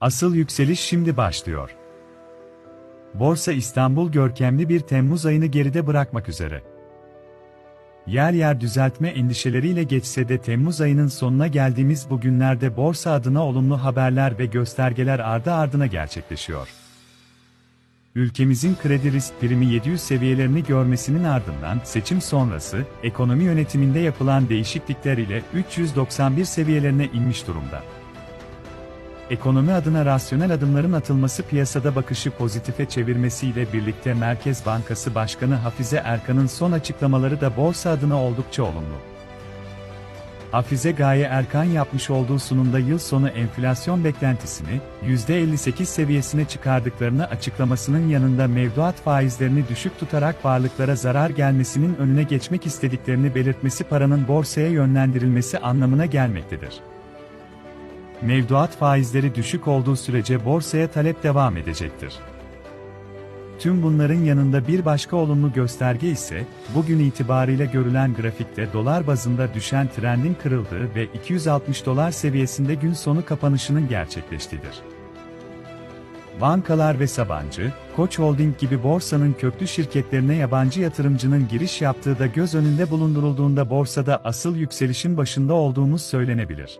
Asıl yükseliş şimdi başlıyor. Borsa İstanbul görkemli bir Temmuz ayını geride bırakmak üzere. Yer yer düzeltme endişeleriyle geçse de Temmuz ayının sonuna geldiğimiz bu günlerde borsa adına olumlu haberler ve göstergeler ardı ardına gerçekleşiyor. Ülkemizin kredi risk primi 700 seviyelerini görmesinin ardından seçim sonrası ekonomi yönetiminde yapılan değişiklikler ile 391 seviyelerine inmiş durumda. Ekonomi adına rasyonel adımların atılması piyasada bakışı pozitife çevirmesiyle birlikte Merkez Bankası Başkanı Hafize Erkan'ın son açıklamaları da borsa adına oldukça olumlu. Hafize Gaye Erkan yapmış olduğu sunumda yıl sonu enflasyon beklentisini %58 seviyesine çıkardıklarını açıklamasının yanında mevduat faizlerini düşük tutarak varlıklara zarar gelmesinin önüne geçmek istediklerini belirtmesi paranın borsaya yönlendirilmesi anlamına gelmektedir. Mevduat faizleri düşük olduğu sürece borsaya talep devam edecektir. Tüm bunların yanında bir başka olumlu gösterge ise, bugün itibariyle görülen grafikte dolar bazında düşen trendin kırıldığı ve 260 dolar seviyesinde gün sonu kapanışının gerçekleştiğidir. Bankalar ve Sabancı, Koç Holding gibi borsanın köklü şirketlerine yabancı yatırımcının giriş yaptığı da göz önünde bulundurulduğunda borsada asıl yükselişin başında olduğumuz söylenebilir.